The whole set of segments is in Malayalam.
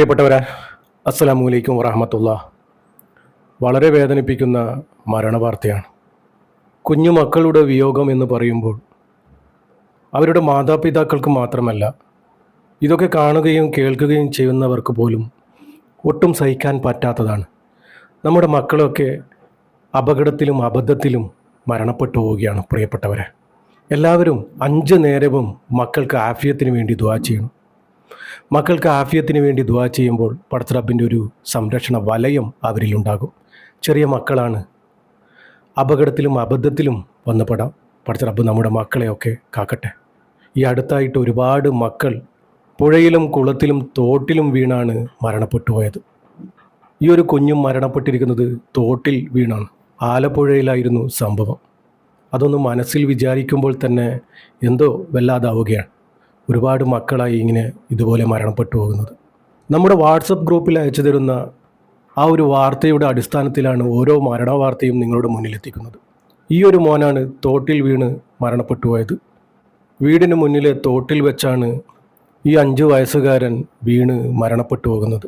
പ്രിയപ്പെട്ടവരെ അസ്സലാമു അലൈക്കും വറഹമത്തുള്ള. വളരെ വേദനിപ്പിക്കുന്ന മരണവാർത്തയാണ്. കുഞ്ഞു മക്കളുടെ വിയോഗം എന്ന് പറയുമ്പോൾ അവരുടെ മാതാപിതാക്കൾക്ക് മാത്രമല്ല ഇതൊക്കെ കാണുകയും കേൾക്കുകയും ചെയ്യുന്നവർക്ക് പോലും ഒട്ടും സഹിക്കാൻ പറ്റാത്തതാണ്. നമ്മുടെ മക്കളൊക്കെ അപകടത്തിലും അബദ്ധത്തിലും മരണപ്പെട്ടു പോവുകയാണ് പ്രിയപ്പെട്ടവരെ. എല്ലാവരും അഞ്ച് നേരവും മക്കൾക്ക് ആഫിയത്തിന് വേണ്ടി ദ്വാ ചെയ്യണം. മക്കൾക്ക് ആഫിയത്തിന് വേണ്ടി ദുവാ ചെയ്യുമ്പോൾ പടത്തറബിന്റെ ഒരു സംരക്ഷണ വലയം അവരിലുണ്ടാകും. ചെറിയ മക്കളാണ്. അപകടത്തിലും അബദ്ധത്തിലും വന്നപ്പെടാം. പടത്തറബ് നമ്മുടെ മക്കളെയൊക്കെ കാക്കട്ടെ. ഈ അടുത്തായിട്ട് ഒരുപാട് മക്കൾ പുഴയിലും കുളത്തിലും തോട്ടിലും വീണാണ് മരണപ്പെട്ടു പോയത് ഈ ഒരു കുഞ്ഞും മരണപ്പെട്ടിരിക്കുന്നത് തോട്ടിൽ വീണാണ്. ആലപ്പുഴയിലായിരുന്നു സംഭവം. അതൊന്ന് മനസ്സിൽ വിചാരിക്കുമ്പോൾ തന്നെ എന്തോ വല്ലാതാവുകയാണ്. ഒരുപാട് മക്കളായി ഇങ്ങനെ ഇതുപോലെ മരണപ്പെട്ടു പോകുന്നത്. നമ്മുടെ വാട്സപ്പ് ഗ്രൂപ്പിൽ അയച്ചു തരുന്ന ആ ഒരു വാർത്തയുടെ അടിസ്ഥാനത്തിലാണ് ഓരോ മരണ വാർത്തയും നിങ്ങളുടെ മുന്നിലെത്തിക്കുന്നത് ഈ ഒരു മോനാണ് തോട്ടിൽ വീണ് മരണപ്പെട്ടു പോയത്. വീടിന് മുന്നിലെ തോട്ടിൽ വെച്ചാണ് ഈ അഞ്ച് വയസ്സുകാരൻ വീണ് മരണപ്പെട്ടു പോകുന്നത്.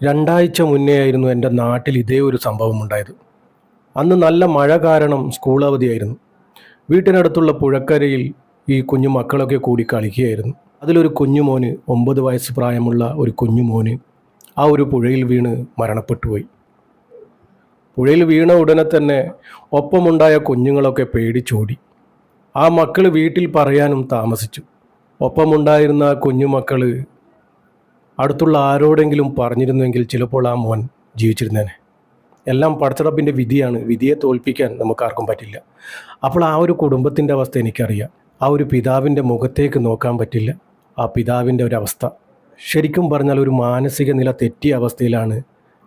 രണ്ടാഴ്ച മുന്നേ ആയിരുന്നു എന്റെ നാട്ടിൽ ഇതേ ഒരു സംഭവം ഉണ്ടായത്. അന്ന് നല്ല മഴ കാരണം സ്കൂൾ അവധിയായിരുന്നു വീട്ടിനടുത്തുള്ള പുഴക്കരയിൽ ഈ കുഞ്ഞു മക്കളൊക്കെ കൂടി കളിക്കുകയായിരുന്നു. അതിലൊരു കുഞ്ഞുമോന് ഒമ്പത് വയസ്സ് പ്രായമുള്ള ഒരു കുഞ്ഞുമോന് ആ ഒരു പുഴയിൽ വീണ് മരണപ്പെട്ടുപോയി. പുഴയിൽ വീണ ഉടനെ തന്നെ ഒപ്പമുണ്ടായ കുഞ്ഞുങ്ങളൊക്കെ പേടിച്ചോടി. ആ മക്കൾ വീട്ടിൽ പറയാനും താമസിച്ചു. ഒപ്പമുണ്ടായിരുന്ന കുഞ്ഞുമക്കൾ അടുത്തുള്ള ആരോടെങ്കിലും പറഞ്ഞിരുന്നെങ്കിൽ ചിലപ്പോൾ ആ മോൻ ജീവിച്ചിരുന്നേനെ. എല്ലാം പടച്ചടപ്പിന്റെ വിധിയാണ്. വിധിയെ തോൽപ്പിക്കാൻ നമുക്കാർക്കും പറ്റില്ല. അപ്പോൾ ആ ഒരു കുടുംബത്തിന്റെ അവസ്ഥ എനിക്കറിയാം. ആ ഒരു പിതാവിന്റെ മുഖത്തേക്ക് നോക്കാൻ പറ്റില്ല. ആ പിതാവിന്റെ ഒരു അവസ്ഥ. ശരിക്കും പറഞ്ഞാൽ ഒരു മാനസിക നില തെറ്റിയ അവസ്ഥയിലാണ്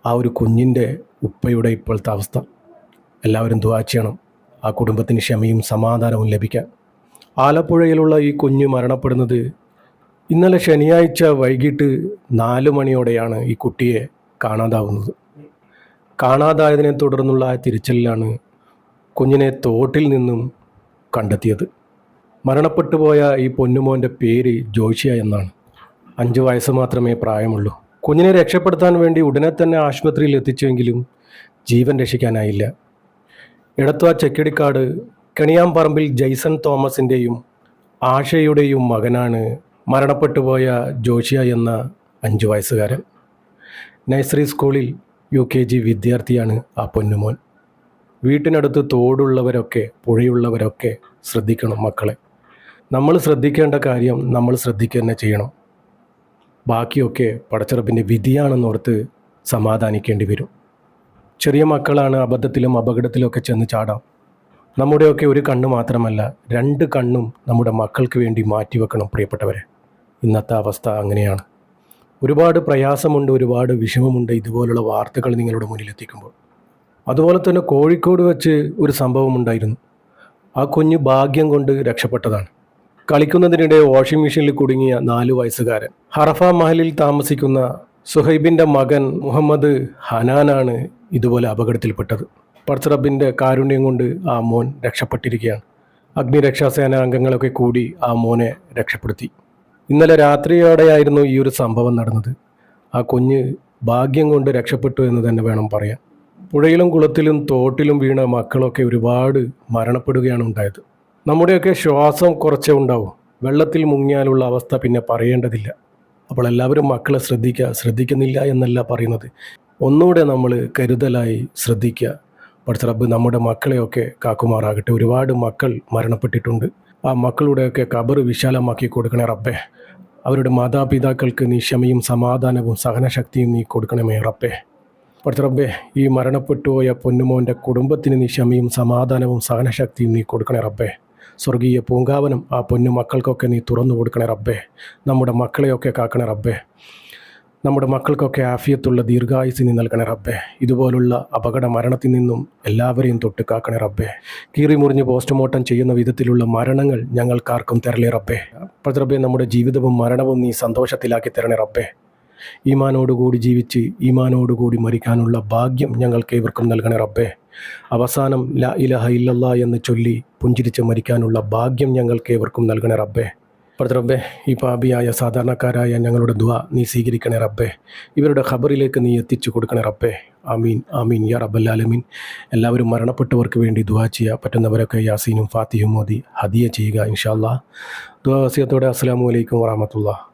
ആ ഒരു കുഞ്ഞിന്റെ ഉപ്പയുടെ ഇപ്പോഴത്തെ അവസ്ഥ. എല്ലാവരും ദുവാ ചെയ്യണം. ആ കുടുംബത്തിന് ക്ഷമയും സമാധാനവും ലഭിക്കാൻ. ആലപ്പുഴയിലുള്ള ഈ കുഞ്ഞ് മരണപ്പെടുന്നത് ഇന്നലെ ശനിയാഴ്ച വൈകിട്ട് നാല് മണിയോടെയാണ് ഈ കുട്ടിയെ കാണാതാവുന്നത്. കാണാതായതിനെ തുടർന്നുള്ള ആ തിരിച്ചലിലാണ് കുഞ്ഞിനെ തോട്ടിൽ നിന്നും കണ്ടെത്തിയത്. മരണപ്പെട്ടു പോയ ഈ പൊന്നുമോന്റെ പേര് ജോഷിയ എന്നാണ്. അഞ്ച് വയസ്സ് മാത്രമേ പ്രായമുള്ളൂ. കുഞ്ഞിനെ രക്ഷപ്പെടുത്താൻ വേണ്ടി ഉടനെ തന്നെ ആശുപത്രിയിൽ എത്തിച്ചെങ്കിലും ജീവൻ രക്ഷിക്കാനായില്ല. എടത്വ ചെക്കിടിക്കാട് കണിയാമ്പറമ്പിൽ ജെയ്സൺ തോമസിന്റെയും ആഷയുടെയും മകനാണ് മരണപ്പെട്ടുപോയ ജോഷിയ എന്ന അഞ്ച് വയസ്സുകാരൻ. നഴ്സറി സ്കൂളിൽ യു കെ ജി വിദ്യാർത്ഥിയാണ് ആ പൊന്നുമോൻ. വീട്ടിനടുത്ത് തോടുള്ളവരൊക്കെ പുഴയുള്ളവരൊക്കെ ശ്രദ്ധിക്കണം മക്കളെ. നമ്മൾ ശ്രദ്ധിക്കേണ്ട കാര്യം നമ്മൾ ശ്രദ്ധിക്കുക തന്നെ ചെയ്യണം. ബാക്കിയൊക്കെ പടച്ചിറപ്പിന്റെ വിധിയാണെന്നോർത്ത് സമാധാനിക്കേണ്ടി വരും. ചെറിയ മക്കളാണ് അബദ്ധത്തിലും അപകടത്തിലുമൊക്കെ ചെന്ന് ചാടാം. നമ്മുടെയൊക്കെ ഒരു കണ്ണ് മാത്രമല്ല രണ്ട് കണ്ണും നമ്മുടെ മക്കൾക്ക് വേണ്ടി മാറ്റിവെക്കണം പ്രിയപ്പെട്ടവരെ. ഇന്നത്തെ അവസ്ഥ അങ്ങനെയാണ്. ഒരുപാട് പ്രയാസമുണ്ട് ഒരുപാട് വിഷമമുണ്ട് ഇതുപോലുള്ള വാർത്തകൾ നിങ്ങളുടെ മുന്നിലെത്തിക്കുമ്പോൾ അതുപോലെ തന്നെ കോഴിക്കോട് വെച്ച് ഒരു സംഭവം ഉണ്ടായിരുന്നു. ആ കുഞ്ഞ് ഭാഗ്യം കൊണ്ട് രക്ഷപ്പെട്ടതാണ്. കളിക്കുന്നതിനിടെ വാഷിംഗ് മെഷീനിൽ കുടുങ്ങിയ നാലു വയസ്സുകാരൻ. ഹറഫ മഹലിൽ താമസിക്കുന്ന സുഹൈബിന്റെ മകൻ മുഹമ്മദ് ഹനാനാണ് ഇതുപോലെ അപകടത്തിൽപ്പെട്ടത്. പർസറബിന്റെ കാരുണ്യം കൊണ്ട് ആ മോൻ രക്ഷപ്പെട്ടിരിക്കുകയാണ്. അഗ്നിരക്ഷാസേന അംഗങ്ങളൊക്കെ കൂടി ആ മോനെ രക്ഷപ്പെടുത്തി. ഇന്നലെ രാത്രിയോടെയായിരുന്നു ഈ ഒരു സംഭവം നടന്നത്. ആ കുഞ്ഞ് ഭാഗ്യം കൊണ്ട് രക്ഷപ്പെട്ടു എന്ന് തന്നെ വേണം പറയാൻ. പുഴയിലും കുളത്തിലും തോട്ടിലും വീണ മക്കളൊക്കെ ഒരുപാട് മരണപ്പെടുകയാണ് ഉണ്ടായത്. നമ്മുടെയൊക്കെ ശ്വാസം കുറച്ചേ ഉണ്ടാവും. വെള്ളത്തിൽ മുങ്ങിയാലുള്ള അവസ്ഥ പിന്നെ പറയേണ്ടതില്ല. അപ്പോൾ എല്ലാവരും മക്കളെ ശ്രദ്ധിക്കുക ശ്രദ്ധിക്കുന്നില്ല എന്നല്ല പറയുന്നത്. ഒന്നുകൂടെ നമ്മൾ കരുതലായി ശ്രദ്ധിക്കുക പഠിച്ച റബ്ബ് നമ്മുടെ മക്കളെയൊക്കെ കാക്കുമാറാകട്ടെ. ഒരുപാട് മക്കൾ മരണപ്പെട്ടിട്ടുണ്ട്. ആ മക്കളുടെയൊക്കെ കബർ വിശാലമാക്കി കൊടുക്കണേ റബ്ബേ. അവരുടെ മാതാപിതാക്കൾക്ക് നീ ക്ഷമയും സമാധാനവും സഹനശക്തിയും നീ കൊടുക്കണമേ റബ്ബേ. പഠിച്ച റബ്ബേ ഈ മരണപ്പെട്ടുപോയ പൊന്നുമോന്റെ കുടുംബത്തിന് നീ ക്ഷമയും സമാധാനവും സഹനശക്തിയും നീ കൊടുക്കണേ റബ്ബേ. സ്വർഗീയ പൂങ്കാവനം ആ പൊന്നു മക്കൾക്കൊക്കെ നീ തുറന്നു കൊടുക്കണേ റബ്ബേ. നമ്മുടെ മക്കളെയൊക്കെ കാക്കണേ റബ്ബേ. നമ്മുടെ മക്കൾക്കൊക്കെ ആഫിയത്തുള്ള ദീർഘായുസ് നീ നൽകണേ റബ്ബേ. ഇതുപോലുള്ള അപകട മരണത്തിൽ നിന്നും എല്ലാവരെയും തൊട്ട് കാക്കണേ റബ്ബേ. കീറി മുറിഞ്ഞ് പോസ്റ്റ്മോർട്ടം ചെയ്യുന്ന വിധത്തിലുള്ള മരണങ്ങൾ ഞങ്ങൾക്കാർക്കും തരലേ റബ്ബേ. റബ്ബേ നമ്മുടെ ജീവിതവും മരണവും നീ സന്തോഷത്തിലാക്കി തരണേ റബ്ബേ. ഈമാനോടുകൂടി ജീവിച്ച് ഈമാനോടുകൂടി മരിക്കാനുള്ള ഭാഗ്യം ഞങ്ങൾക്ക് ഇവർക്കും നൽകണേ റബ്ബേ. അവസാനം ല ഇലഹ ഇല്ലല്ല എന്ന് ചൊല്ലി പുഞ്ചിരിച്ച് മരിക്കാനുള്ള ഭാഗ്യം ഞങ്ങൾക്ക് ഏവർക്കും നൽകണേ റബ്ബേ. റബ്ബെ ഈ പാപിയായ സാധാരണക്കാരായ ഞങ്ങളുടെ ദുവ നീ സ്വീകരിക്കണേ റബ്ബെ. ഇവരുടെ ഖബറിലേക്ക് നീ എത്തിച്ചു കൊടുക്കണേ റബ്ബെ. ആമീൻ ആമീൻ യാ റബ്ബല്ലാലമീൻ എല്ലാവരും മരണപ്പെട്ടവർക്ക് വേണ്ടി ദുവാ ചെയ്യുക പറ്റുന്നവരൊക്കെ യാസീനും ഫാത്തിഹും മോദി ഹദിയ ചെയ്യുക ഇൻഷാല്ലാ ദുവാ വസിയത്തോടെ അസ്സാം വലൈക്കും വറഹമത്തുള്ള